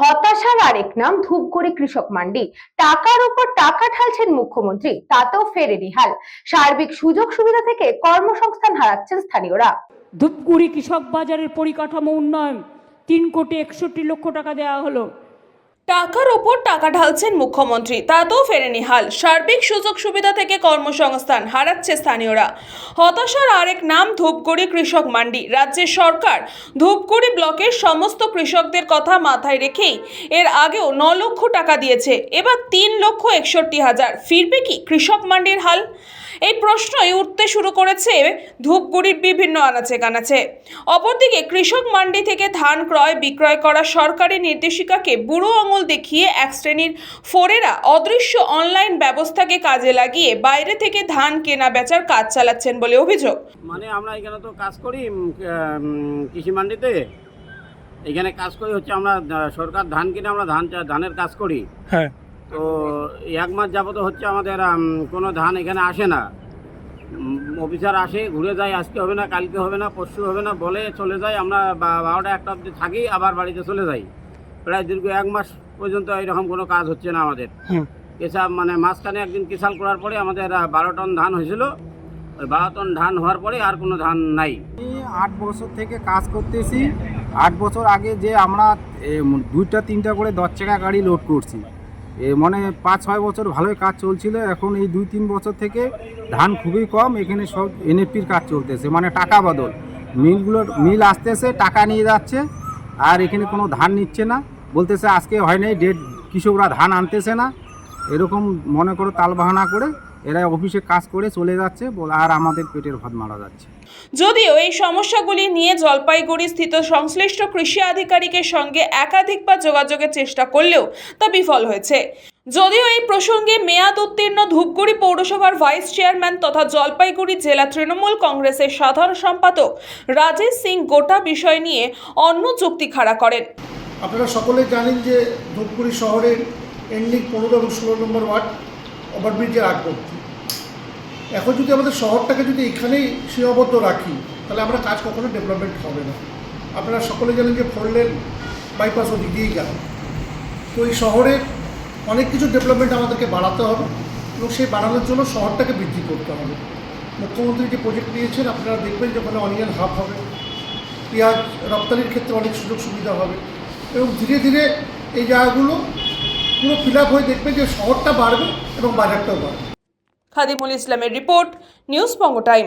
হতাশার আরেক নাম ধূপগুড়ি কৃষক মান্ডি। টাকার উপর টাকা ঢালছেন মুখ্যমন্ত্রী, তাতেও ফেরেনি হাল সার্বিক সুযোগ সুবিধা থেকে কর্মসংস্থান হারাচ্ছেন স্থানীয়রা। ধূপগুড়ি কৃষক বাজারের পরিকাঠামো উন্নয়ন, তিন কোটি একষট্টি লক্ষ টাকা দেওয়া হলো। টাকার ওপর টাকা ঢালছেন মুখ্যমন্ত্রী তাতেও ফেরেনি হাল। সার্বিক সুযোগ সুবিধা থেকে কর্মসংস্থান হারাচ্ছে স্থানীয়রা। হতাশার আরেক নাম ধূপগুড়ি কৃষক মান্ডি। রাজ্যের সরকার ধূপগুড়ি ব্লকের সমস্ত কৃষকদের কথা মাথায় রেখেই এর আগেও ন লক্ষ টাকা দিয়েছে। এবার তিন লক্ষ একষট্টি হাজার। ফিরবে কি কৃষক মান্ডির হাল? এই প্রশ্নই উঠতে শুরু করেছে ধূপগুড়ির বিভিন্ন আনাচে কানাচে। অপরদিকে কৃষক মান্ডি থেকে ধান ক্রয় বিক্রয় করা সরকারি নির্দেশিকাকে বুড়ো আঙুল দেখিয়ে এক শ্রেণির ফোরেরা অদৃশ্য অনলাইন ব্যবস্থাকে কাজে লাগিয়ে বাইরে থেকে ধান কেনা বেচার কাজ চালাচ্ছেন বলে অভিযোগ। মানে আমরা এখানে তো কাজ করি কৃষি মান্ডিতে। এখানে কাজ করি হচ্ছে আমরা সরকার ধান কিনে আমরা ধান চা- ধানের কাজ করি। হ্যাঁ। তো এক মাস যাবত হচ্ছে আমাদের কোনো ধান এখানে আসে না। অফিসার আসে ঘুরে যায় আজকে হবে না কালকে হবে না পরশু হবে না বলে চলে যায় আমরা বারোটা একটা অবধি থাকি আবার বাড়িতে চলে যাই। প্রায় দীর্ঘ এক মাস পর্যন্ত এরকম কোনো কাজ হচ্ছে না আমাদের। কেসাব মানে মাঝখানে একদিন কিসাল করার পরে আমাদের বারো টন ধান হয়েছিল। ওই বারো টন ধান হওয়ার পরে আর কোনো ধান নাই। আট বছর থেকে কাজ করতেছি। আট বছর আগে যে আমরা দুইটা তিনটা করে দশ চাকা গাড়ি লোড করছি। এ মানে পাঁচ ছয় বছর ভালোই কাজ চলছিল। এখন এই দুই তিন বছর থেকে ধান খুবই কম, এখানে সব এনএফপির কাজ চলতেছে মানে টাকা বদল। মিলগুলোর মিল আসতেছে, টাকা নিয়ে যাচ্ছে, আর এখানে কোনো ধান নিচ্ছে না। বলতেছে আজকে হয় নাই, ডেট, কৃষকরা ধান আনতেছে না। এরকম মনে করো তালবাহানা করে এরা অফিসে কাজ করে চলে যাচ্ছে আর আমাদের পেটের ভাত মারা যাচ্ছে। যদিও এই সমস্যাগুলি নিয়ে জলপাইগুড়ি স্থিত সংশ্লিষ্ট কৃষি আধিকারিকের সঙ্গে একাধিকবার যোগাযোগের চেষ্টা করলেও তা বিফল হয়েছে। যদিও এই প্রসঙ্গে মেয়াদ উত্তীর্ণ ধূপগুড়ি পৌরসভার ভাইস চেয়ারম্যান তথা জলপাইগুড়ি জেলা তৃণমূল কংগ্রেসের সাধারণ সম্পাদক রাজেশ সিং গোটা বিষয় নিয়ে অন্য যুক্তি খাড়া করেন। আপনারা সকলে জানেন যে ধূপগুড়ি শহরের এন্ডিং পনেরো এবং ষোলো নম্বর ওয়ার্ড ওভারব্রিজের আগবর্তী এখন যদি আমাদের শহরটাকে যদি এখানেই সীমাবদ্ধ রাখি, তাহলে আমরা কাজ কখনো ডেভেলপমেন্ট হবে না। আপনারা সকলে জানেন যে ফোর লেন বাইপাস ওদিক দিয়েই গেল তো এই শহরের অনেক কিছু ডেভেলপমেন্ট আমাদেরকে বাড়াতে হবে এবং সেই বাড়ানোর জন্য শহরটাকে বৃদ্ধি করতে হবে। মুখ্যমন্ত্রী যে প্রজেক্ট নিয়েছেন, আপনারা দেখবেন যে ওখানে অনিয়ন হাব হবে, পেঁয়াজ রপ্তানির ক্ষেত্রে অনেক সুযোগ সুবিধা হবে এবং ধীরে ধীরে এই জায়গাগুলো পুরো ফিল হয়ে দেখবে যে শহরটা বাড়বে এবং বাজারটাও বাড়বে। খাদিমুল ইসলামের রিপোর্ট, নিউজ বঙ্গ টাইম।